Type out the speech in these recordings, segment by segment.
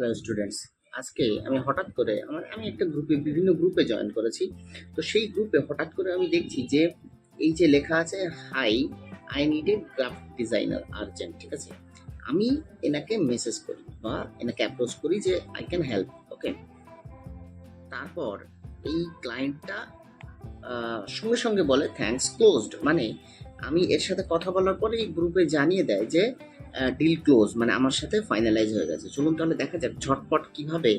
Hello students আজকে আমি হঠাৎ করে আমার, আমি একটা গ্রুপে বিভিন্ন গ্রুপে জয়েন করেছি। তো সেই গ্রুপে হঠাৎ করে আমি দেখছি যে, এই যে লেখা আছে hi I need a graphic designer urgent ঠিক আছে? আমি এনাকে মেসেজ করি বা এনাকে অ্যাপ্রোচ করি যে আই ক্যান হেল্প ওকে তারপর এই ক্লায়েন্টটা সঙ্গে সঙ্গে বলে থ্যাঙ্কস ক্লোজড মানে আমি এর সাথে কথা বলার পরে এই গ্রুপে জানিয়ে দেয় যে ডিল ক্লোজ মানে আমার সাথে ফাইনালাইজ হয়ে গেছে। চলুন তাহলে দেখা যাক ঝটপট কীভাবে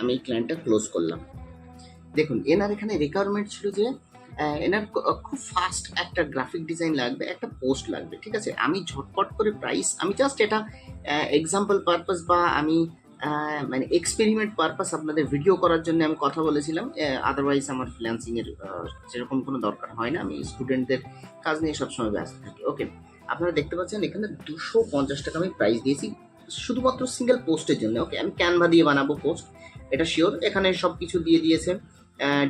আমি ক্লায়েন্টটা ক্লোজ করলাম। দেখুন এনার এখানে রিকোয়ারমেন্ট ছিল যে এনার খুব ফাস্ট একটা গ্রাফিক ডিজাইন লাগবে একটা পোস্ট লাগবে ঠিক আছে? আমি ঝটপট করে প্রাইস আমি জাস্ট এটা এক্সাম্পল পারপাস বা আমি মানে এক্সপেরিমেন্ট পারপাস আপনাদের ভিডিও করার জন্য আমি কথা বলেছিলাম। আদারওয়াইজ আমার ফ্রিল্যান্সিং এর আহ, সেরকম কোনো দরকার হয় না। আমি স্টুডেন্টদের কাজ নিয়ে সবসময় ব্যস্ত থাকি। ওকে আপনারা দেখতে পাচ্ছেন এখানে দুশো পঞ্চাশ টাকা আমি প্রাইস দিয়েছি। শুধুমাত্র সিঙ্গেল পোস্টের জন্য ওকে আমি ক্যানভা দিয়ে বানাবো পোস্ট এটা শিওর এখানে সব কিছু দিয়ে দিয়েছে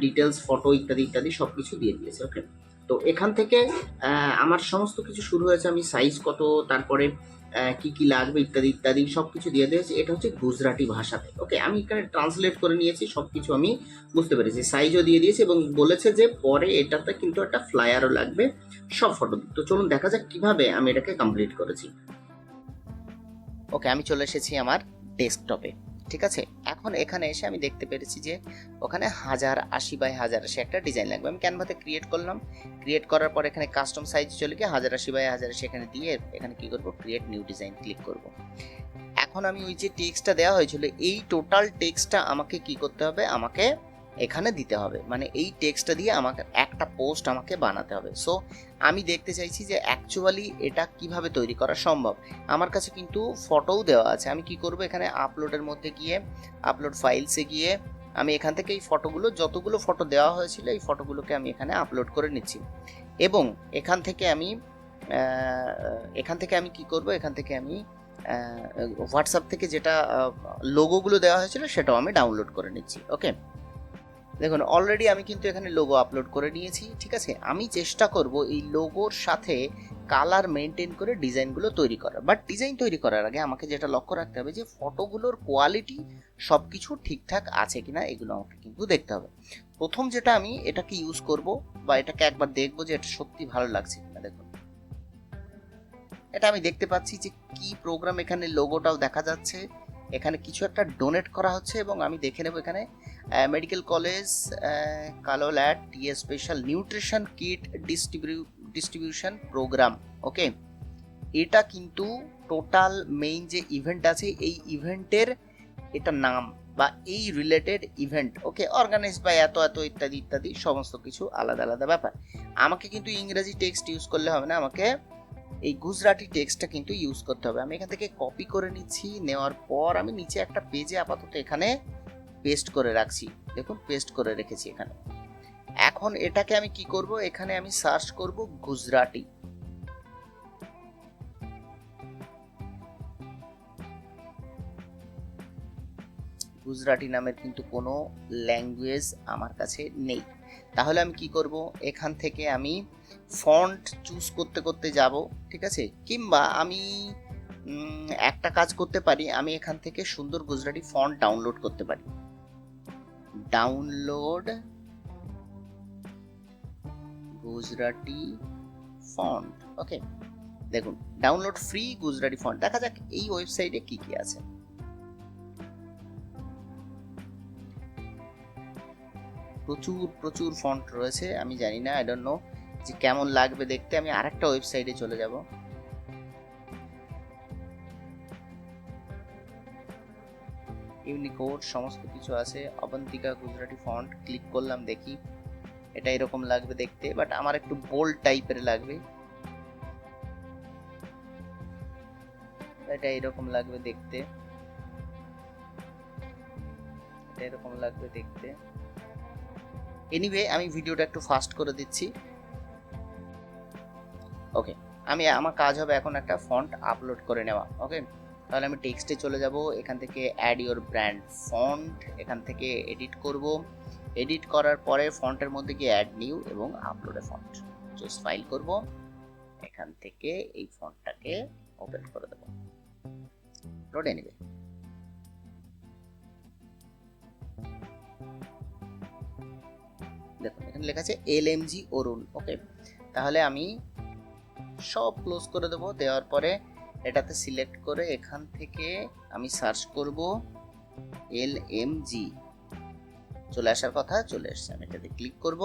ডিটেলস ফটো ইত্যাদি ইত্যাদি সব কিছু দিয়ে দিয়েছে ওকে তো এখান থেকে আমার সমস্ত কিছু শুরু হয়েছে, আমি সাইজ কত, তারপরে কি কি লাগবে ইত্যাদি ইত্যাদি সব কিছু দিয়ে দিয়েছে এটা হচ্ছে গুজরাটি ভাষাতে। ওকে আমি এখানে ট্রান্সলেট করে নিয়েছি সব কিছু আমি বুঝতে পেরেছি। সাইজও দিয়ে দিয়েছি এবং বলেছে যে পরে এটাতে কিন্তু একটা ফ্লায়ারও লাগবে, সব ফটো তো চলুন দেখা যাক কীভাবে আমি এটাকে কমপ্লিট করেছি। ওকে আমি চলে এসেছি আমার ডেস্কটপে ঠিক আছে? এখন এখানে এসে আমি দেখতে পেরেছি যে ওখানে হাজার আশি বাই হাজার আশি একটা ডিজাইন লাগবে। আমি ক্যানভাতে ক্রিয়েট করলাম। ক্রিয়েট করার পর এখানে কাস্টম সাইজ চলে গিয়ে হাজার আশি বাই হাজার এখানে দিয়ে এখানে কী করব? ক্রিয়েট নিউ ডিজাইন ক্লিক করব। এখন আমি ওই যে টেক্সটটা দেওয়া হয়েছিল, এই টোটাল টেক্সটটা আমাকে কি করতে হবে? আমাকে এখানে দিতে হবে। মানে এই টেক্সটটা দিয়ে আমাকে, একটা পোস্ট আমাকে বানাতে হবে। সো আমি দেখতে চাইছি যে অ্যাকচুয়ালি এটা কীভাবে তৈরি করা সম্ভব। আমার কাছে কিন্তু ফটোও দেওয়া আছে। আমি কি করব? এখানে আপলোডের মধ্যে গিয়ে আপলোড ফাইলসে গিয়ে আমি এখান থেকে এই ফটোগুলো, যতগুলো ফটো দেওয়া হয়েছিল, এই ফটোগুলোকে আমি এখানে আপলোড করে নিচ্ছি। এবং এখান থেকে আমি এখান থেকে আমি কি করব? এখান থেকে আমি হোয়াটসঅ্যাপ থেকে যেটা লোগোগুলো দেওয়া হয়েছিল, সেটাও আমি ডাউনলোড করে নিচ্ছি। ওকে দেখুন অলরেডি আমি কিন্তু এখানে লোগো আপলোড করে নিয়েছি, ঠিক আছে? আমি চেষ্টা করব এই লোগোর সাথে কালার মেনটেন করে ডিজাইনগুলো তৈরি করার। বাট ডিজাইন তৈরি করার আগে আমাকে যেটা লক্ষ্য রাখতে হবে যে ফটোগুলোর কোয়ালিটি সব কিছু ঠিকঠাক আছে কিনা, এগুলো আমাকে কিন্তু দেখতে হবে। প্রথম যেটা আমি এটাকে ইউজ করব বা এটাকে একবার দেখব যে এটা সত্যি ভালো লাগছে কিনা, দেখুন। এটা আমি দেখতে পাচ্ছি যে কি প্রোগ্রাম এখানে লোগোটাও দেখা যাচ্ছে। এখানে কিছু একটা ডোনেট করা হচ্ছে এবং আমি দেখে নেব এখানে মেডিকেল কলেজ কালো ল্যাড TA special nutrition kit distribu distribution program okay এটা কিন্তু টোটাল মেইন যে ইভেন্ট আছে, এই ইভেন্টের এটা নাম বা এই রিলেটেড ইভেন্ট ওকে অর্গানাইজ বা এত এত, ইত্যাদি ইত্যাদি, সমস্ত কিছু আলাদা আলাদা ব্যাপার। আমাকে কিন্তু ইংরেজি টেক্সট ইউজ করলে হবে না, আমাকে এই গুজরাটি টেক্সটটা কিন্তু ইউজ করতে হবে। আমি এখান থেকে কপি করে নিচ্ছি, নেওয়ার পর আমি নিচে একটা পেজে আপাতত এখানে পেস্ট করে রাখছি। দেখুন পেস্ট করে রেখেছি এখানে। এখন এটাকে আমি কি করব? এখানে আমি সার্চ করব গুজরাটি। গুজরাটি নামের কিন্তু কোনো ল্যাঙ্গুয়েজ আমার কাছে নেই। তাহলে আমি কি করব? এখান থেকে আমি ফন্ট চুজ করতে করতে যাব, ঠিক আছে? কিংবা আমি একটা কাজ করতে পারি, আমি এখান থেকে সুন্দর গুজরাটি ফন্ট ডাউনলোড করতে পারি। ডাউনলোড গুজরাটি ফন্ট ওকে দেখুন ডাউনলোড ফ্রি গুজরাটি ফন্ট দেখা যাক এই ওয়েবসাইটে কি কি আছে। প্রচুর প্রচুর ফন্ট রয়েছে, আমি জানি না আই ডোন্ট নো যে কেমন লাগবে দেখতে, আমি আরেকটা ওয়েবসাইটে চলে যাব। ইউনিকোড সমস্ত কিছু আছে অবন্তিকা গুজরাটি ফন্ট ক্লিক করলাম, দেখি। এটা এরকম লাগবে দেখতে বাট আমার একটু বোল্ড টাইপের লাগবে। এটা এরকম লাগবে দেখতে। এটা এরকম লাগবে দেখতে। এনিওয়ে আমি ভিডিওটা একটু ফাস্ট করে দিচ্ছি। ওকে আমি, আমার কাজ হবে এখন একটা ফন্ট আপলোড করে নেওয়া ওকে তাহলে আমি টেক্সটে চলে যাব, এখান থেকে অ্যাড ইওর ব্র্যান্ড ফন্ট এখান থেকে এডিট করব। এডিট করার পরে ফন্টের মধ্যে গিয়ে অ্যাড নিউ এবং আপলোডে ফন্ট চুজ ফাইল করব, এখান থেকে এই ফন্টটাকে ওপেন করে দেবো। লোড এনিবে দেখুন, এখানে লেখা আছে এল এম জি অরুণ ওকে তাহলে আমি সব ক্লোজ করে দেবো, দেওয়ার পরে এটাতে সিলেক্ট করে এখান থেকে আমি সার্চ করব এল এম জি। চলে আসার কথা, চলে এসছে, আমি এটাতে ক্লিক করব।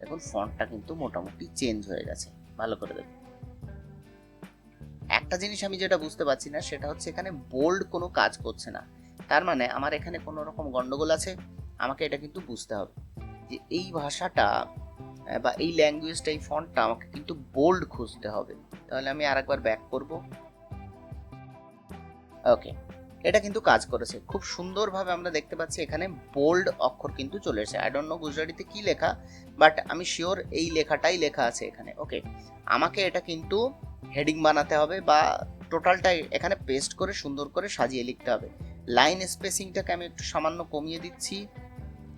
দেখুন ফন্টটা কিন্তু মোটামুটি চেঞ্জ হয়ে গেছে, ভালো করে দেখুন। একটা জিনিস আমি যেটা বুঝতে পারছি না, সেটা হচ্ছে এখানে বোল্ড কোনো কাজ করছে না। তার মানে আমার এখানে কোনো রকম গন্ডগোল আছে, আমাকে এটা কিন্তু বুঝতে হবে। যে এই ভাষাটা বা এই ল্যাঙ্গুয়েজটা এই ফন্টটা আমাকে কিন্তু বোল্ড খুঁজতে হবে। তাহলে আমি আরেকবার ব্যাক করব। ওকে এটা কিন্তু কাজ করেছে। খুব সুন্দরভাবে আমরা দেখতে পাচ্ছি এখানে বোল্ড অক্ষর কিন্তু চলে এসেছে। আই ডোন্ট নো গুজরাটিতে কি লেখা বাট আমি শিওর এই লেখাটাই লেখা আছে এখানে। ওকে আমাকে এটা কিন্তু হেডিং বানাতে হবে বা টোটালটাই এখানে পেস্ট করে সুন্দর করে সাজিয়ে লিখতে হবে। লাইন স্পেসিংটাকে আমি একটু সামান্য কমিয়ে দিচ্ছি।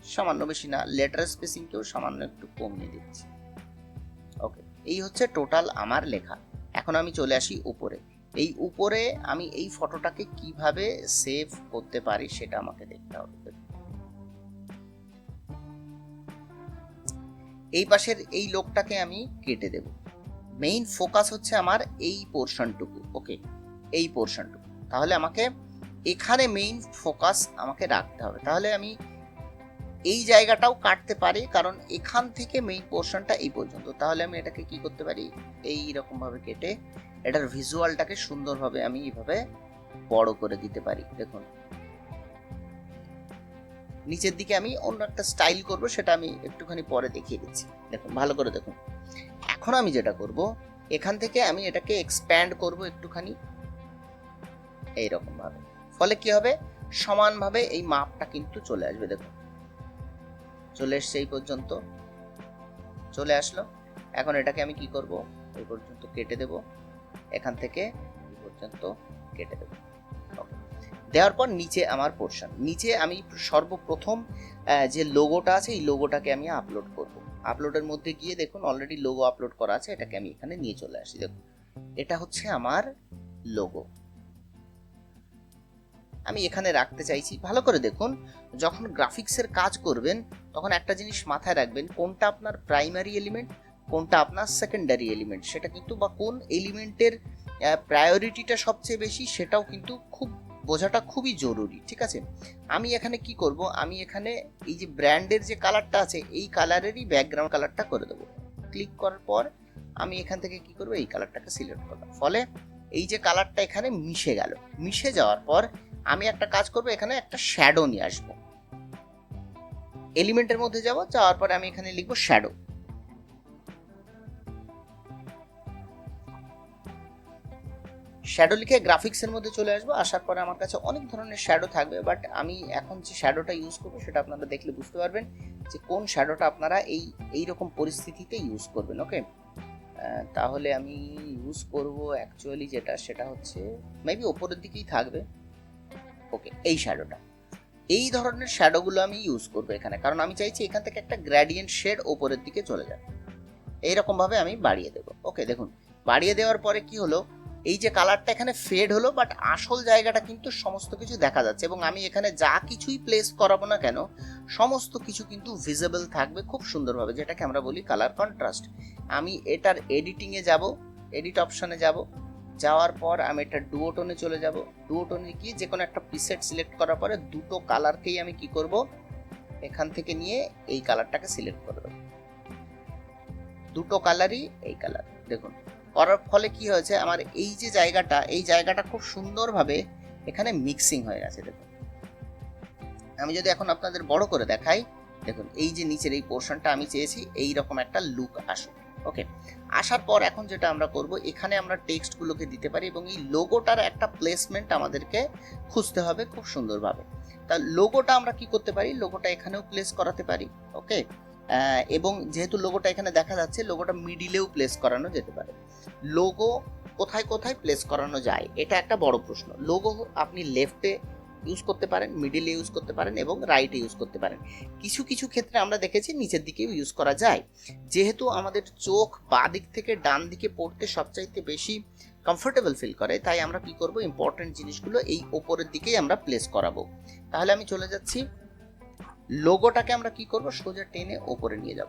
সামান্য বেশি না লেটার স্পেসিংকেও সামান্য একটু কমিয়ে দিচ্ছি। ওকে এই হচ্ছে টোটাল আমার লেখা। এখন আমি চলে আসি উপরে। এই উপরে আমি এই ফটোটাকে কীভাবে সেভ করতে পারি সেটা আমাকে দেখতে হবে। এই পাশের এই লোকটাকে আমি কেটে দেব। মেইন ফোকাস হচ্ছে আমার এই পোর্শনটুকু ওকে এই পোর্শনটুকু তাহলে আমাকে এখানে মেইন ফোকাস আমাকে রাখতে হবে। তাহলে আমি এই জায়গাটাও কাটতে পারি, কারণ এখান থেকে মেইন পোর্শনটা এই পর্যন্ত। তাহলে আমি এটাকে কি করতে পারি? এই রকম ভাবে কেটে এটার ভিজুয়ালটাকে সুন্দরভাবে আমি এইভাবে বড় করে দিতে পারি। দেখুন। নিচের দিকে আমি অন্য একটা স্টাইল করব, সেটা আমি একটুখানি পরে দেখিয়ে দিচ্ছি। দেখুন, ভালো করে দেখুন। এখন আমি যেটা করব, এখান থেকে আমি এটাকে এক্সপ্যান্ড করব একটুখানি। এইরকম ভাবে। ফলে কি হবে? সমানভাবে এই মাপটা কিন্তু চলে আসবে। দেখুন। চলে এসছে এই পর্যন্ত। চলে আসলো। এখন এটাকে আমি কি করব? এই পর্যন্ত কেটে দেব। এখান থেকে এই পর্যন্ত কেটে দেব। দেওয়ার পর নিচে আমার পোর্শন নিচে আমি সর্বপ্রথম যে লোগোটা আছে, এই লোগোটাকে আমি আপলোড করব। আপলোডের মধ্যে গিয়ে দেখুন অলরেডি লোগো আপলোড করা আছে, এটাকে আমি এখানে নিয়ে চলে আসি। দেখুন, এটা হচ্ছে আমার লোগো আমি এখানে রাখতে চাইছি। ভালো করে দেখুন, যখন গ্রাফিক্সের কাজ করবেন তখন একটা জিনিস মাথায় রাখবেন, কোনটা আপনার প্রাইমারি এলিমেন্ট কোনটা আপনার সেকেন্ডারি এলিমেন্ট সেটা কিন্তু বা কোন এলিমেন্টের প্রায়োরিটিটা সবচেয়ে বেশি সেটাও কিন্তু খুব, বোঝাটা খুবই জরুরি, ঠিক আছে? আমি এখানে কি করব? আমি এখানে এই যে ব্র্যান্ডের যে কালারটা আছে, এই কালারেরই ব্যাকগ্রাউন্ড কালারটা করে দেবো। ক্লিক করার পর আমি এখান থেকে কি করব? এই কালারটাকে সিলেক্ট করলাম। ফলে এই যে কালারটা এখানে মিশে গেল। মিশে যাওয়ার পর আমি একটা কাজ করব, এখানে একটা শ্যাডো নিয়ে আসব। এলিমেন্টের মধ্যে যাব যাওয়ার পরে আমি এখানে লিখব শ্যাডো শ্যাডো লিখে গ্রাফিক্সের মধ্যে চলে আসব, আসার পরে আমার কাছে অনেক ধরনের শ্যাডো থাকবে বাট আমি এখন যে শ্যাডোটা ইউজ করব, সেটা আপনারা দেখলে বুঝতে পারবেন যে কোন শ্যাডোটা আপনারা এই এই রকম পরিস্থিতিতে ইউজ করবেন ওকে তাহলে আমি ইউজ করব অ্যাকচুয়ালি যেটা, সেটা হচ্ছে মেবি ওপরের দিকেই থাকবে ওকে এই শ্যাডোটা এই ধরনের শ্যাডোগুলো আমি ইউজ করব এখানে। কারণ আমি চাইছি এখান থেকে একটা গ্র্যাডিয়েন্ট শেড ওপরের দিকে চলে যাবে এইরকম ভাবে আমি বাড়িয়ে দেবো। ওকে দেখুন, বাড়িয়ে দেওয়ার পরে কি হলো? এই যে কালারটা এখানে ফেড হলো বাট আসল জায়গাটা কিন্তু সমস্ত কিছু দেখা যাচ্ছে এবং আমি এখানে যা কিছুই প্লেস করাবো না কেন, সমস্ত কিছু কিন্তু ভিজিবল থাকবে খুব সুন্দরভাবে, যেটাকে আমরা বলি কালার কন্ট্রাস্ট আমি এটার এডিটিংয়ে যাব এডিট অপশানে যাব যাওয়ার পর আমি এটা ডুয়োটোনে চলে যাব। ডুয়োটোনে গিয়ে যে কোনো একটা প্রিসেট সিলেক্ট করার পরে দুটো কালারকেই আমি কি করব? এখান থেকে নিয়ে এই কালারটাকে সিলেক্ট করে দেবো। দুটো কালারই এই কালার দেখুন। করার ফলে কি হয়েছে? আমার এই যে জায়গাটা, এই জায়গাটা খুব সুন্দরভাবে এখানে মিক্সিং হয়ে গেছে, দেখুন। আমি যদি এখন আপনাদের বড় করে দেখাই, দেখুন, এই যে নিচের এই পোর্শনটা আমি চেয়েছি এই রকম একটা লুক আসুক। ওকে আসার পর এখন যেটা আমরা করব, এখানে আমরা টেক্সটগুলোকে দিতে পারি এবং এই লোগোটার একটা প্লেসমেন্ট আমাদেরকে খুঁজতে হবে খুব সুন্দরভাবে। তা লোগোটা আমরা কি করতে পারি? লোগোটা এখানেও প্লেস করাতে পারি ওকে এবং যেহেতু লোগোটা এখানে দেখা যাচ্ছে লোগোটা মিডিলেও প্লেস করানো যেতে পারে। লোগো কোথায় কোথায় প্লেস করানো যায়? এটা একটা বড় প্রশ্ন। লোগো আপনি লেফটে ইউজ করতে পারেন মিডিলে ইউজ করতে পারেন এবং রাইটে ইউজ করতে পারেন। কিছু কিছু ক্ষেত্রে আমরা দেখেছি নিচের দিকেও ইউজ করা যায়। যেহেতু আমাদের চোখ বাঁ দিক থেকে ডান দিকে পড়তে সবচাইতে বেশি কমফোর্টেবল ফিল করে, তাই আমরা কি করব? ইম্পর্টেন্ট জিনিসগুলো এই ওপরের দিকেই আমরা প্লেস করাবো। তাহলে আমি চলে যাচ্ছি। লোগোটাকে আমরা কি করব? সোজা টেনে ওপরে নিয়ে যাব।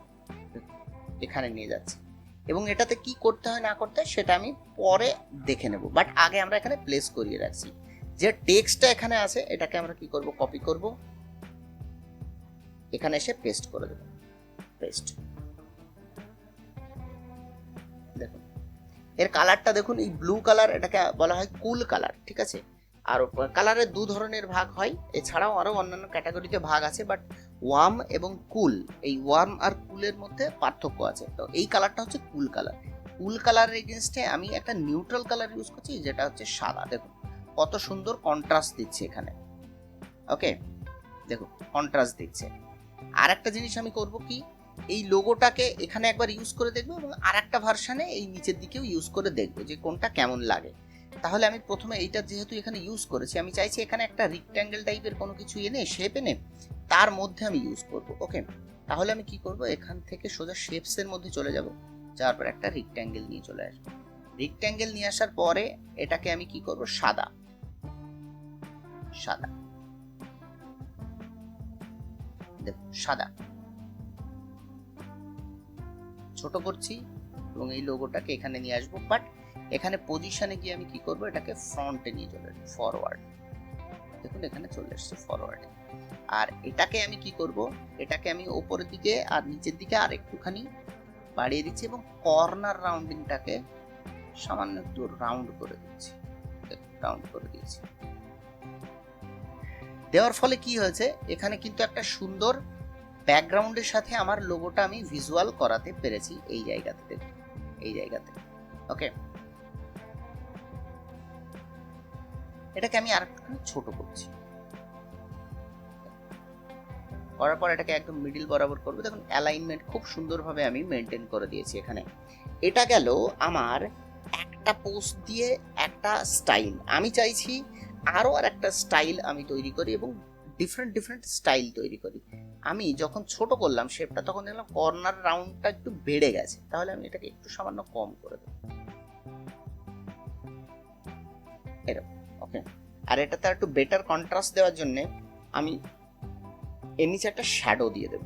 এখানে নিয়ে যাচ্ছি। এবং এটাতে কি করতে হয় না করতে হয় সেটা আমি পরে দেখে নেব। বাট আগে আমরা এখানে প্লেস করিয়ে রাখছি। যে টেক্সটটা এখানে আছে, এটাকে আমরা কি করব? কপি করব। এখানে এসে পেস্ট করে দেব। পেস্ট দেখুন, এর কালারটা দেখুন, এই ব্লু কালার এটাকে বলা হয় কুল কালার ঠিক আছে? আর কালারের দু ধরনের ভাগ হয়, এছাড়াও আরও অন্যান্য ক্যাটাগরিতে ভাগ আছে বাট ওয়ার্ম এবং কুল এই ওয়ার্ম আর কুলের মধ্যে পার্থক্য আছে। তো এই কালারটা হচ্ছে কুল কালার কুল কালারের এগেনস্টে আমি একটা নিউট্রাল কালার ইউজ করছি, যেটা হচ্ছে সাদা, দেখুন। কত সুন্দর কন্ট্রাস্ট দিচ্ছে এখানে। ওকে দেখুন কন্ট্রাস্ট দিচ্ছে। আর একটা জিনিস আমি করব কি, এই লোগোটাকে এখানে একবার ইউজ করে দেখব এবং আর একটা ভার্সানে এই নিচের দিকেও ইউজ করে দেখব যে কোনটা কেমন লাগে। তাহলে আমি প্রথমে এইটা যেহেতু এখানে ইউজ করেছি, আমি চাইছি এখানে একটা রিক্ট্যাঙ্গেল টাইপের কোনো কিছু এনে শেপ এনে তার মধ্যে আমি ইউজ করব। ওকে তাহলে আমি কি করব, এখান থেকে সোজা শেপসের মধ্যে চলে যাব। যাওয়ার পর একটা রিক্ট্যাঙ্গেল নিয়ে চলে আসব। রিক্ট্যাঙ্গেল নিয়ে আসার পরে এটাকে আমি কি করব, সাদা। সাদা। সাদা। ছোট করছি এবং এই লোগোটাকে এখানে নিয়ে আসব বাট এখানে পজিশনে গিয়ে আমি কি করব? এটাকে ফ্রন্টে নিয়ে চলে আসব ফরওয়ার্ড দেখুন, এখানে চলে এসছে ফরওয়ার্ড আর এটাকে আমি কি করব? এটাকে আমি ওপরের দিকে আর নিচের দিকে আর একটুখানি বাড়িয়ে দিচ্ছি এবং কর্নার রাউন্ডিংটাকে সামান্য একটু রাউন্ড করে দিচ্ছি। রাউন্ড করে দিয়েছি। দেওয়ার ফলে কি হয়েছে? এখানে কিন্তু একটা সুন্দর ব্যাকগ্রাউন্ডের সাথে আমার লোগোটা আমি ভিজুয়াল করাতে পেরেছি এই জায়গাতে। দেখুন এই জায়গাতে। ওকে এটাকে আমি আরেকটুখানি ছোট করছি। করার পর এটাকে একদম মিডিল বরাবর করব। দেখুন অ্যালাইনমেন্ট খুব সুন্দরভাবে আমি মেনটেন করে দিয়েছি এখানে। এটা গেল আমার একটা পোস্ট দিয়ে একটা স্টাইল আমি চাইছি আরও আর একটা স্টাইল আমি তৈরি করি এবং ডিফারেন্ট ডিফারেন্ট স্টাইল তৈরি করি। আমি যখন ছোট করলাম শেপটা তখন দেখলাম কর্নার রাউন্ডটা একটু বেড়ে গেছে। তাহলে আমি এটাকে একটু সামান্য কম করে দেবো। এরকম ওকে আর এটাতে একটু বেটার কন্ট্রাস্ট দেওয়ার জন্য আমি এর নিচে একটা শ্যাডো দিয়ে দেব।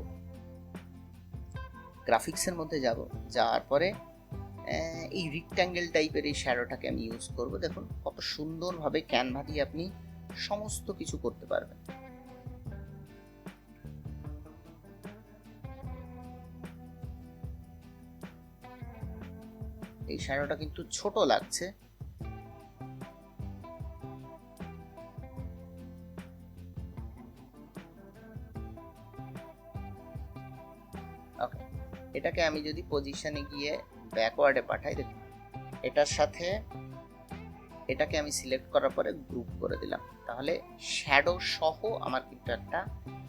গ্রাফিক্সের মধ্যে যাব। যাওয়ার পরে এই রিক্ট্যাঙ্গেল টাইপের এই শ্যাডোটাকে আমি ইউজ করব। দেখুন, কত সুন্দরভাবে ক্যানভা দিয়ে আপনি সমস্ত কিছু করতে পারবেন। এই শ্যাডোটা কিন্তু ছোট লাগছে। এটাকে আমি যদি পজিশনে গিয়ে ব্যাকওয়ার্ডে পাঠাই দেখুন এটার সাথে এটাকে আমি সিলেক্ট করার পরে গ্রুপ করে দিলাম। তাহলে শ্যাডো সহ আমার কিন্তু একটা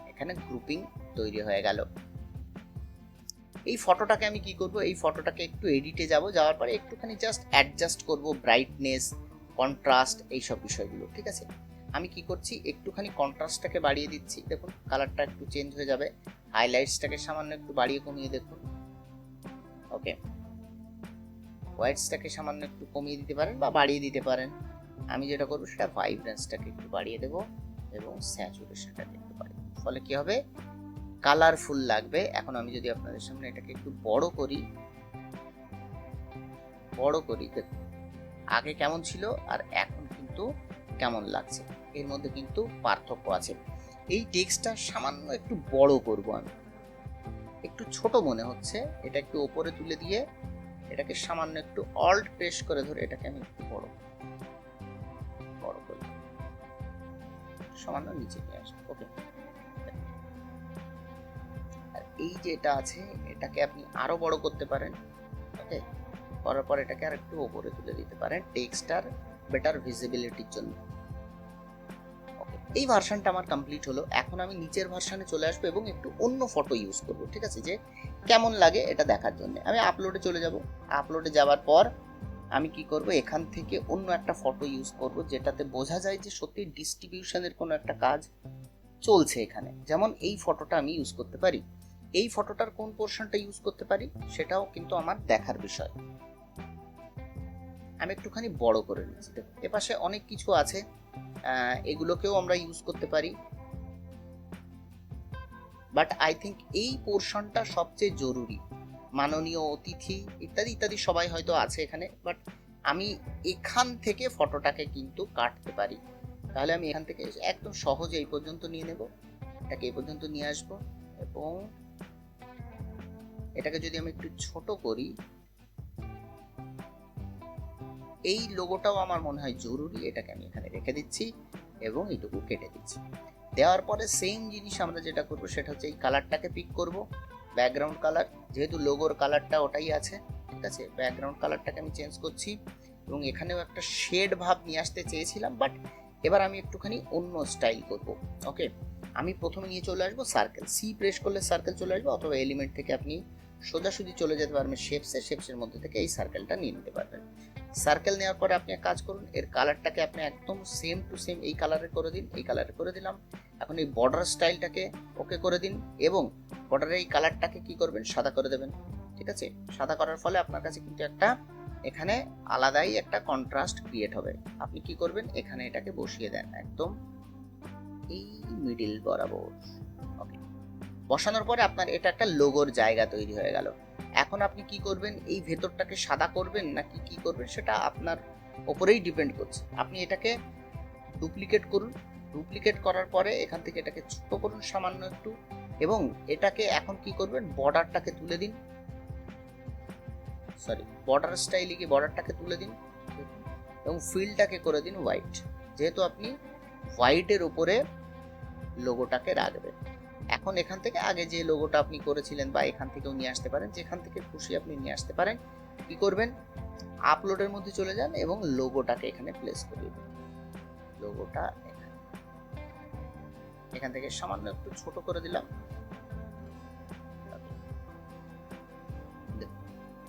এখানে গ্রুপিং তৈরি হয়ে গেল। এই ফটোটাকে আমি কি করব? এই ফটোটাকে একটু এডিটে যাব। যাওয়ার পরে একটুখানি জাস্ট অ্যাডজাস্ট করব ব্রাইটনেস কন্ট্রাস্ট এইসব বিষয়গুলো, ঠিক আছে? আমি কি করছি? একটুখানি কন্ট্রাস্টটাকে বাড়িয়ে দিচ্ছি। দেখুন কালারটা একটু চেঞ্জ হয়ে যাবে। হাইলাইটসটাকে সামান্য একটু বাড়িয়ে কমিয়ে দেখুন। হোয়াইটসটাকে সামান্য একটু কমিয়ে দিতে পারেন বা বাড়িয়ে দিতে পারেন। আমি যেটা করব সেটা ভাইব্রেন্সটাকে একটু বাড়িয়ে দেবো এবং স্যাচুরেশনটাকে একটু বাড়িয়ে দেবো। ফলে কি হবে? কালারফুল লাগবে। এখন আমি যদি আপনাদের সামনে এটাকে একটু বড় করি বড় করি, দেখুন, আগে কেমন ছিল আর এখন কিন্তু কেমন লাগছে। এর মধ্যে কিন্তু পার্থক্য আছে। এই টেক্সটটা সামান্য একটু বড় করব আমি। একটু ছোট মনে হচ্ছে। এটা একটু ওপরে তুলে দিয়ে এটাকে সামান্য একটু অল্ট প্রেস করে ধরে এটাকে আমি একটু বড় বড় করি সামান্য নিচে নিয়ে আসব ওকে আর এই যে এটা আছে, এটাকে আপনি আরও বড় করতে পারেন ওকে করার পর এটাকে আর একটু ওপরে তুলে দিতে পারেন টেক্সটার বেটার ভিজিবিলিটির জন্য। এই ভার্সানটা আমার কমপ্লিট হলো। এখন আমি নিচের ভার্সানে চলে আসব এবং একটু অন্য ফটো ইউজ করব, ঠিক আছে? যে কেমন লাগে এটা দেখার জন্য। আমি আপলোডে চলে যাব। আপলোডে যাওয়ার পর আমি কি করব? এখান থেকে অন্য একটা ফটো ইউজ করব, যেটাতে বোঝা যায় যে সত্যি ডিস্ট্রিবিউশনের কোনো একটা কাজ চলছে এখানে। যেমন এই ফটোটা আমি ইউজ করতে পারি। এই ফটোটার কোন পোর্শনটা ইউজ করতে পারি? সেটাও কিন্তু আমার দেখার বিষয়। আমি একটুখানি বড় করে নিচ্ছি এপাশে অনেক কিছু আছে এগুলোকেও আমরা ইউজ করতে পারি। বাট আই থিঙ্ক এই পোর্শনটা সবচেয়ে জরুরি। মাননীয় অতিথি ইত্যাদি ইত্যাদি সবাই হয়তো আছে এখানে বাট আমি এখান থেকে ফটোটাকে কিন্তু কাটতে পারি। তাহলে আমি এখান থেকে একদম সহজে এই পর্যন্ত নিয়ে নেব। এটাকে এই পর্যন্ত নিয়ে আসব এবং এটাকে যদি আমি একটু ছোট করি এই লোগোটাও আমার মনে হয় জরুরি, এটাকে আমি এখানে রেখে দিচ্ছি এবং এইটুকু কেটে দিচ্ছি। দেওয়ার পরে সেম জিনিস আমরা যেটা করব, সেটা হচ্ছে এই কালারটাকে পিক করব ব্যাকগ্রাউন্ড কালার যেহেতু লোগোর কালারটা ওটাই আছে, ঠিক আছে? ব্যাকগ্রাউন্ড কালারটাকে আমি চেঞ্জ করছি এবং এখানেও একটা শেড ভাব নিয়ে আসতে চেয়েছিলাম বাট এবার আমি একটুখানি অন্য স্টাইল করব ওকে আমি প্রথমে নিয়ে চলে আসব সার্কেল সি প্রেস করলে সার্কেল চলে আসবে, অথবা এলিমেন্ট থেকে আপনি সোজাসুজি চলে যেতে পারবেন শেপসে শেপসের মধ্যে থেকে এই সার্কেলটা নিয়ে নিতে পারবেন। সার্কেল নেওয়ার পরে আপনি এক কাজ করুন, এর কালারটাকে আপনি একদম সেম টু সেম এই কালারে করে দিন, এই কালারে করে দিলাম। এখন এই বর্ডার স্টাইলটাকে ওকে করে দিন এবং বর্ডারের এই কালারটাকে কি করবেন? সাদা করে দেবেন। ঠিক আছে? সাদা করার ফলে আপনার কাছে কিন্তু একটা এখানে আলাদাই একটা কন্ট্রাস্ট ক্রিয়েট হবে। আপনি কি করবেন? এখানে এটাকে বসিয়ে দেন একদম এই মিডিল বরাবর। ওকে বসানোর পরে আপনার এটা একটা লোগোর জায়গা তৈরি হয়ে গেল। এখন আপনি কি করবেন? এই ভেতরটাকে সাদা করবেন নাকি কি করবেন? সেটা আপনার ওপরেই ডিপেন্ড করছে। আপনি এটাকে ডুপ্লিকেট করুন। ডুপ্লিকেট করার পরে এখান থেকে এটাকে ছোট করুন সামান্য একটু এবং এটাকে এখন কি করবেন? বর্ডারটাকে তুলে দিন। সরি বর্ডার স্টাইলে গিয়ে বর্ডারটাকে তুলে দিন। এবং ফিলটাকে করে দিন হোয়াইট যেহেতু আপনি হোয়াইটের উপরে লোগোটাকে রাখবেন। এখন এখান থেকে আগে যে লোগোটা আপনি করেছিলেন বা এখান থেকেও নিয়ে আসতে পারেন, যেখান থেকে খুশি আপনি নিয়ে আসতে পারেন, কি করবেন? আপলোডের মধ্যে চলে যান এবং লোগোটাকে এখানে প্লেস করিয়ে দিন। লোগোটা এখানে। এখান থেকে সামান্য একটু ছোট করে দিলাম।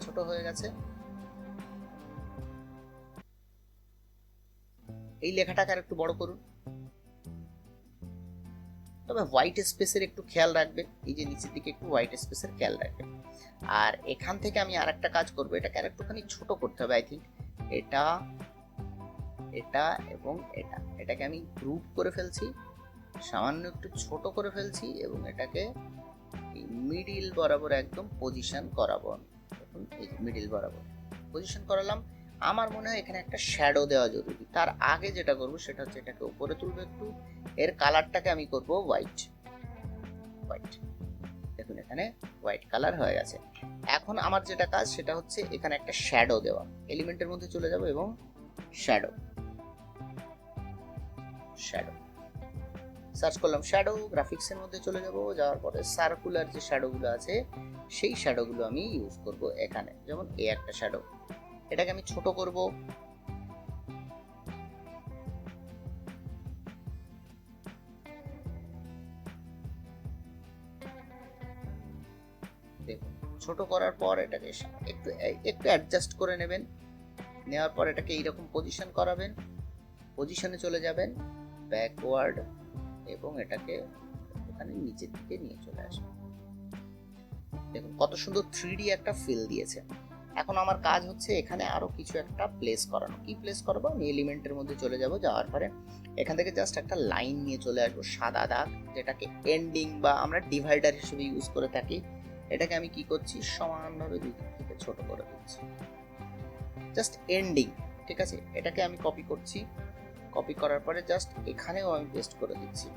ছোট হয়ে গেছে। এই লেখাটাকে আর একটু বড় করুন। তবে হোয়াইট স্পেসের একটু খেয়াল রাখবেন এই যে নিচের দিকে একটু হোয়াইট স্পেসের খেয়াল রাখবেন আর এখান থেকে আমি আর একটা কাজ করব, এটাকে আর একটুখানি ছোট করতে হবে আই থিঙ্ক এটা এটা এবং এটা। এটাকে আমি গ্রুপ করে ফেলছি, সামান্য একটু ছোট করে ফেলছি এবং এটাকে মিডিল বরাবর একদম পজিশন করাবো এই মিডিল বরাবর। পজিশন করালাম আমার মনে হয় এখানে একটা শ্যাডো দেওয়া জরুরি। তার আগে যেটা করব সেটা হচ্ছে এটাকে উপরে তুলবো একটু। এর কালারটাকে আমি করব হোয়াইট হোয়াইট দেখুন এখানে হোয়াইট কালার হয়ে গেছে। এখন আমার যেটা কাজ সেটা হচ্ছে এখানে একটা শ্যাডো দেওয়া। এলিমেন্টের মধ্যে চলে যাব এবং শ্যাডো শ্যাডো সার্চ করলাম শ্যাডো গ্রাফিক্সের মধ্যে চলে যাব। যাওয়ার পরে সার্কুলার যে শ্যাডোগুলো আছে, সেই শ্যাডোগুলো আমি ইউজ করব এখানে। যেমন এই একটা শ্যাডো এটাকে আমি ছোট করব। দেখুন, ছোট করার পর এটাকে একটু একটু অ্যাডজাস্ট করে নেবেন। নেওয়ার পর এটাকে এইরকম পজিশন করাবেন। পজিশনে চলে যাবেন ব্যাকওয়ার্ড এবং এটাকে এখানে নিচের দিকে নিয়ে চলে আসবেন। দেখুন, কত সুন্দর থ্রি একটা ফিল দিয়েছে। এখন আমার কাজ হচ্ছে এখানে আরও কিছু একটা প্লেস করানো। কি প্লেস করব? আমি এলিমেন্টের মধ্যে চলে যাব, যাওয়ার পরে এখান থেকে জাস্ট একটা লাইন নিয়ে চলে আসব, সাদা দাগ, যেটাকে এন্ডিং বা আমরা ডিভাইডার হিসেবে ইউজ করে থাকি। এটাকে আমি কি করছি? সমানভাবে দুই দিক থেকে ছোট করে দিচ্ছি। জাস্ট এন্ডিং ঠিক আছে? এটাকে আমি কপি করছি। কপি করার পরে জাস্ট এখানেও আমি পেস্ট করে দিচ্ছি।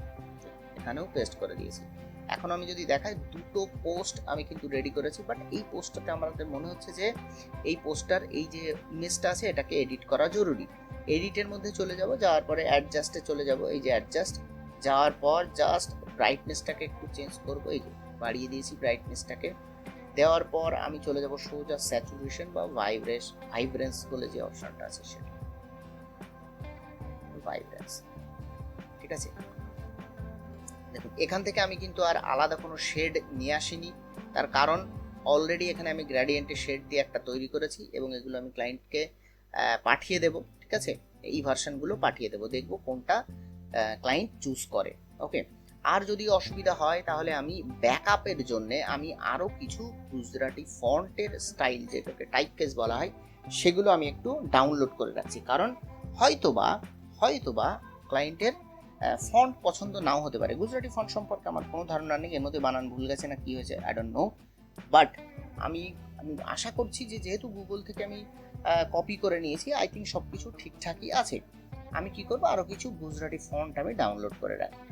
এখানেও পেস্ট করে দিয়েছি। এখন আমি যদি দেখাই, দুটো পোস্ট আমি কিন্তু রেডি করেছি বাট এই পোস্টটাতে আমাদের মনে হচ্ছে যে, এই পোস্টার এই যে ইমেজটা আছে, এটাকে এডিট করা জরুরি। এডিটের মধ্যে চলে যাব, যাওয়ার পরে অ্যাডজাস্টে চলে যাব। এই যে অ্যাডজাস্ট যাওয়ার পর জাস্ট ব্রাইটনেসটাকে একটু চেঞ্জ করব। এই যে বাড়িয়ে দিয়েছি ব্রাইটনেসটাকে দেওয়ার পর আমি চলে যাব সোজা স্যাচুরেশন বা ভাইব্রেস ভাইব্রেন্স বলে যে অপশনটা আছে সেটা। ভাইব্রেন্স ঠিক আছে? দেখুন এখান থেকে আমি কিন্তু আর আলাদা কোনো শেড নিয়ে আসিনি। তার কারণ অলরেডি এখানে আমি গ্র্যাডিয়েন্টের শেড দিয়ে একটা তৈরি করেছি এবং এগুলো আমি ক্লায়েন্টকে পাঠিয়ে দেব, ঠিক আছে? এই ভার্সানগুলো পাঠিয়ে দেব, দেখব কোনটা ক্লায়েন্ট চুজ করে ওকে আর যদি অসুবিধা হয়, তাহলে আমি ব্যাকআপের জন্য আমি আরও কিছু গুজরাটি ফন্টের স্টাইল যেটাকে টাইপ কেস বলা হয়, সেগুলো আমি একটু ডাউনলোড করে রাখছি। কারণ হয়তোবা হয়তোবা ক্লায়েন্টের ফন্ট পছন্দ নাও হতে পারে। গুজরাটি ফন্ট সম্পর্কে আমার কোনো ধারণা নেই, এর মধ্যে বানান ভুল গেছে না কি হয়েছে আই ডোন্ট নো বাট আমি আমি আশা করছি যে যেহেতু গুগল থেকে আমি কপি করে নিয়েছি আই থিঙ্ক সব কিছু ঠিকঠাকই আছে। আমি কি করব? আরও কিছু গুজরাটি ফন্ট আমি ডাউনলোড করে রাখি।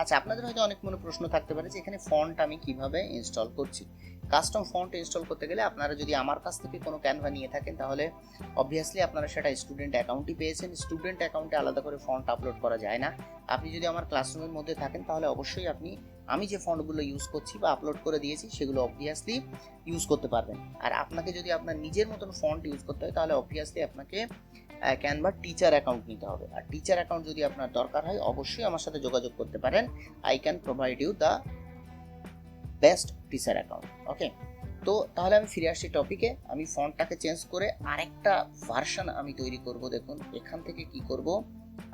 আচ্ছা আপনাদের হয়তো অনেক মনে প্রশ্ন থাকতে পারে যে এখানে ফন্ট আমি কীভাবে ইনস্টল করছি। কাস্টম ফন্ট ইনস্টল করতে গেলে আপনারা যদি আমার কাছ থেকে কোনো ক্যানভা নিয়ে থাকেন, তাহলে অবভিয়াসলি আপনারা সেটা স্টুডেন্ট অ্যাকাউন্টই পেয়েছেন। স্টুডেন্ট অ্যাকাউন্টে আলাদা করে ফন্ট আপলোড করা যায় না। আপনি যদি আমার ক্লাসরুমের মধ্যে থাকেন, তাহলে অবশ্যই আপনি, আমি যে ফন্টগুলো ইউজ করছি বা আপলোড করে দিয়েছি, সেগুলো অবভিয়াসলি ইউজ করতে পারবেন। আর আপনাকে যদি আপনার নিজের মতন ফন্ট ইউজ করতে হয়, তাহলে অবভিয়াসলি আপনাকে ক্যানভা টিচার অ্যাকাউন্ট নিতে হবে। আর টিচার অ্যাকাউন্ট যদি আপনার দরকার হয়, অবশ্যই আমার সাথে যোগাযোগ করতে পারেন। I can provide you the best teacher account okay তো তাহলে আমি ফিরে আসছি টপিকে আমি ফন্টটাকে চেঞ্জ করে আরেকটা ভার্সন আমি তৈরি করব, দেখুন, এখান থেকে কি করব?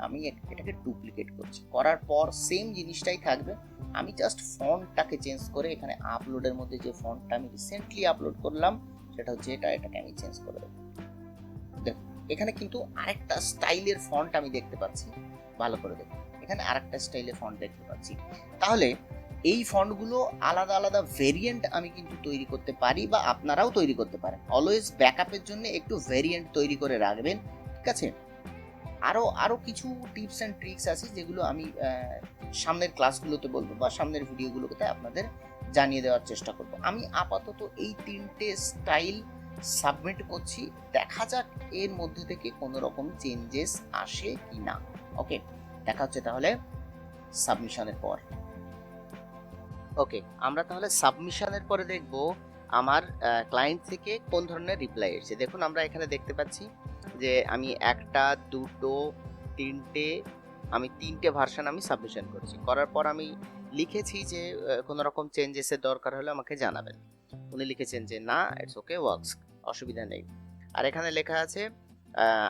আমি এটাকে ডুপ্লিকেট করছি। করার পর সেম জিনিসটাই থাকবে। আমি জাস্ট ফন্টটাকে চেঞ্জ করে এখানে আপলোডের মধ্যে যে ফন্টটা আমি রিসেন্টলি আপলোড করলাম, সেটা হচ্ছে এটা, এটাকে আমি চেঞ্জ করে দেবো। এখানে কিন্তু আরেকটা স্টাইলের ফন্ট আমি দেখতে পাচ্ছি। ভালো করে দেখুন এখানে আরেকটা স্টাইলের ফন্ট দেখতে পাচ্ছি। তাহলে এই ফন্টগুলো আলাদা আলাদা ভেরিয়েন্ট আমি কিন্তু তৈরি করতে পারি বা আপনারাও তৈরি করতে পারেন। অলওয়েজ ব্যাকআপের জন্য একটু ভেরিয়েন্ট তৈরি করে রাখবেন, ঠিক আছে? আরও আরও কিছু টিপস অ্যান্ড ট্রিক্স আছে যেগুলো আমি সামনের ক্লাসগুলোতে বলব বা সামনের ভিডিওগুলোতে আপনাদের জানিয়ে দেওয়ার চেষ্টা করব। আমি আপাতত এই তিনটে স্টাইল সাবমিট করছি। দেখা যাক এর মধ্যে থেকে কোনো রকম চেঞ্জেস আসে কি না ওকে দেখা হচ্ছে তাহলে সাবমিশনের পর। ওকে আমরা তাহলে সাবমিশনের পরে দেখব আমার ক্লায়েন্ট থেকে কোন ধরনের রিপ্লাই এসেছে। দেখুন, আমরা এখানে দেখতে পাচ্ছি যে আমি একটা, দুটো, তিনটে, আমি তিনটে ভার্সন আমি সাবমিশন করেছি। করার পর আমি লিখেছি যে কোনো রকম চেঞ্জেসের দরকার হলে আমাকে জানাবেন। উনি লিখেছেন যে, না ইটস ওকে ওয়ার্কস অসুবিধা নেই। আর এখানে লেখা আছে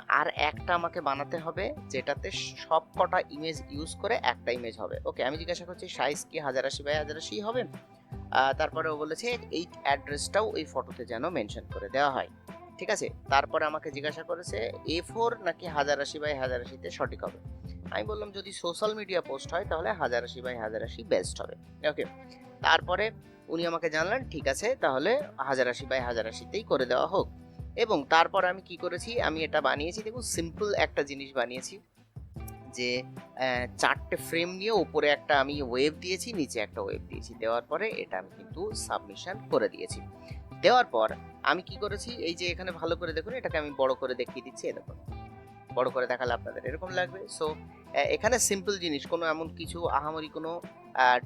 আর একটা আমাকে বানাতে হবে যেটাতে সব কটা ইমেজ ইউজ করে একটা ইমেজ হবে। ওকে আমি জিজ্ঞাসা করছি সাইজ কি? হাজার আশি বাই হাজার আশি হবে? তারপরে ও বলেছে, এই অ্যাড্রেসটাও এই ফটোতে যেন মেনশন করে দেওয়া হয়। ঠিক আছে? তারপরে আমাকে জিজ্ঞাসা করেছে এ ফোর নাকি হাজার আশি বাই হাজার আশিতে সঠিক হবে? আমি বললাম, যদি সোশ্যাল মিডিয়া পোস্ট হয়, তাহলে হাজার আশি বাই হাজার আশি বেস্ট হবে। ওকে তারপরে উনি আমাকে জানলেন, ঠিক আছে, তাহলে হাজার আশি বাই হাজার আশিতেই করে দেওয়া হোক। এবং তারপর আমি কি করেছি? আমি এটা বানিয়েছি। দেখুন সিম্পল একটা জিনিস বানিয়েছি যে চারটে ফ্রেম নিয়ে উপরে একটা আমি ওয়েভ দিয়েছি, নিচে একটা ওয়েভ দিয়েছি। দেওয়ার পরে এটা আমি কিন্তু সাবমিশন করে দিয়েছি। দেওয়ার পর আমি কি করেছি? এই যে এখানে ভালো করে দেখুন, এটাকে আমি বড় করে দেখিয়ে দিচ্ছি এরকম বড় করে দেখালে আপনাদের এরকম লাগবে। সো এখানে সিম্পল জিনিস, কোনো এমন কিছু আহামরি কোনো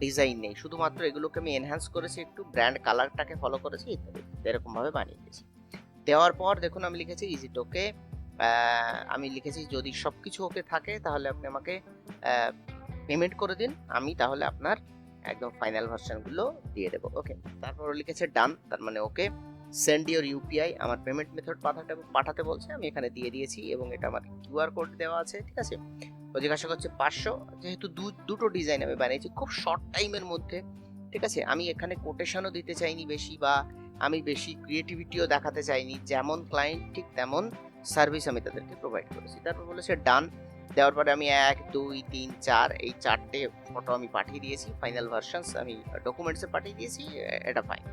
ডিজাইন নেই। শুধুমাত্র এগুলোকে আমি এনহ্যান্স করেছি, একটু ব্র্যান্ড কালারটাকে ফলো করেছি, ইত্যাদি এরকম ভাবে বানিয়ে দিয়েছি। দেওয়ার পর দেখুন আমি লিখেছি ইজ ইট ওকে আমি লিখেছি, যদি সব কিছু ওকে থাকে, তাহলে আপনি আমাকে পেমেন্ট করে দিন। আমি তাহলে আপনার একদম ফাইনাল ভার্সনগুলো দিয়ে দেবো। ওকে তারপর লিখেছে ডান তার মানে ওকে সেন্ড ইউর ইউপিআই আমার পেমেন্ট মেথড পাঠাতে পাঠাতে বলছে। আমি এখানে দিয়ে দিয়েছি এবং এটা আমার কিউআর কোড দেওয়া আছে, ঠিক আছে? ও জিজ্ঞাসা করছে, পাঁচশো? যেহেতু দু- দুটো ডিজাইন আমি বানিয়েছি, খুব শর্ট টাইমের মধ্যে, ঠিক আছে? আমি এখানে কোটেশনও দিতে চাইনি বেশি বা আমি বেশি ক্রিয়েটিভিটিও দেখাতে চাইনি। যেমন ক্লায়েন্ট ঠিক তেমন সার্ভিস আমি তাদেরকে প্রোভাইড করেছি। তারপর বলেছে ডান দেওয়ার পরে আমি এক, দুই, তিন, চার, এই চারটে ফটো আমি পাঠিয়ে দিয়েছি। ফাইনাল ভার্সনস আমি ডকুমেন্টসে পাঠিয়ে দিয়েছি, এটা ফাইন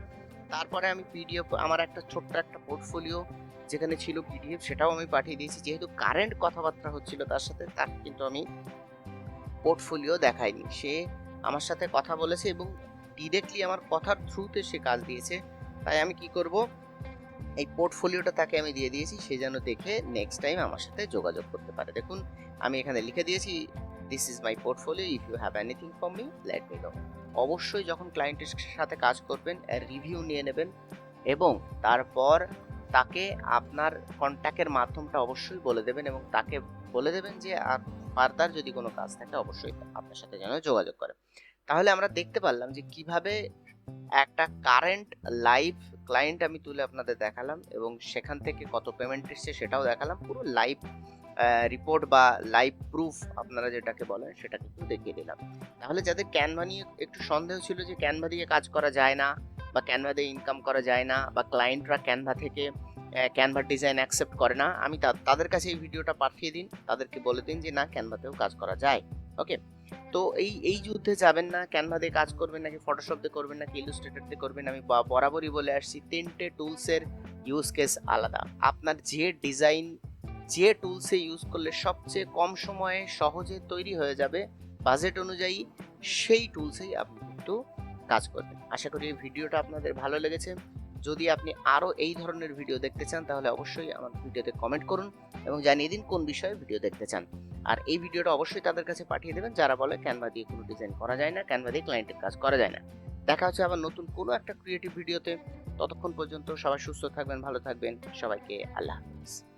তারপরে আমি পিডিএফ আমার একটা ছোট্ট একটা পোর্টফোলিও যেখানে ছিল পিডিএফ সেটাও আমি পাঠিয়ে দিয়েছি। যেহেতু কারেন্ট কথাবার্তা হচ্ছিল তার সাথে, তার কিন্তু আমি পোর্টফোলিও দেখাইনি। সে আমার সাথে কথা বলেছে এবং ডিরেক্টলি আমার কথার থ্রুতে সে কাজ দিয়েছে। তাই আমি কি করব? এই পোর্টফোলিওটা তাকে আমি দিয়ে দিয়েছি, সে যেন দেখে নেক্সট টাইম আমার সাথে যোগাযোগ করতে পারে। দেখুন, আমি এখানে লিখে দিয়েছি this is my portfolio if you have anything for me let me know অবশ্যই যখন ক্লায়েন্টের সাথে কাজ করবেন রিভিউ নিয়ে নেবেন এবং তারপর তাকে আপনার কন্ট্যাক্টের মাধ্যমটা অবশ্যই বলে দেবেন এবং তাকে বলে দেবেন যে, আর ফার্দার যদি কোনো কাজ থাকে, অবশ্যই আপনার সাথে যেন যোগাযোগ করে। তাহলে আমরা দেখতে পারলাম যে কীভাবে একটা কারেন্ট লাইভ ক্লায়েন্ট আমি তুলে আপনাদের দেখালাম এবং সেখান থেকে কত পেমেন্ট এসছে সেটাও দেখালাম। পুরো লাইভ রিপোর্ট বা লাইভ প্রুফ আপনারা যেটাকে বলেন সেটা কিন্তু দেখিয়ে দিলাম। তাহলে যাদের ক্যানভা নিয়ে একটু সন্দেহ ছিল যে ক্যানভা দিয়ে কাজ করা যায় না বা ক্যানভা দিয়ে ইনকাম করা যায় না বা ক্লায়েন্টরা ক্যানভা থেকে ক্যানভা ডিজাইন অ্যাকসেপ্ট করে না, আমি তাদের কাছে এই ভিডিওটা পাঠিয়ে দিন, তাদেরকে বলে দিন যে না ক্যানভাতেও কাজ করা যায়। ওকে তো এই এই যুদ্ধে যাবেন না ক্যানভা দিয়ে কাজ করবেন নাকি ফটোশপ দিয়ে করবেন নাকি ইলুস্ট্রেটর দিয়ে করবেন, আমি বরাবরই বলে আসছি, তিনটে টুলসের ইউজ কেস আলাদা। আপনার যে ডিজাইন যে টুলসে ইউজ করলে সবচেয়ে কম সময়ে সহজে তৈরি হয়ে যাবে বাজেট অনুযায়ী সেই টুলসেই আপনি কিন্তু কাজ করবেন। আশা করি এই ভিডিওটা আপনাদের ভালো লেগেছে। যদি আপনি আরও এই ধরনের ভিডিও দেখতে চান, তাহলে অবশ্যই আমার ভিডিওতে কমেন্ট করুন এবং জানিয়ে দিন কোন বিষয়ে ভিডিও দেখতে চান। আর এই ভিডিওটা অবশ্যই তাদের কাছে পাঠিয়ে দেবেন। যারা বলে ক্যানভা দিয়ে কোনো ডিজাইন করা যায় না ক্যানভা দিয়ে ক্লায়েন্টের কাজ করা যায় না। দেখা হচ্ছে আবার নতুন কোনো একটা ক্রিয়েটিভ ভিডিওতে ততক্ষণ পর্যন্ত সবাই সুস্থ থাকবেন, ভালো থাকবেন। সবাইকে আল্লাহ হাফিজ।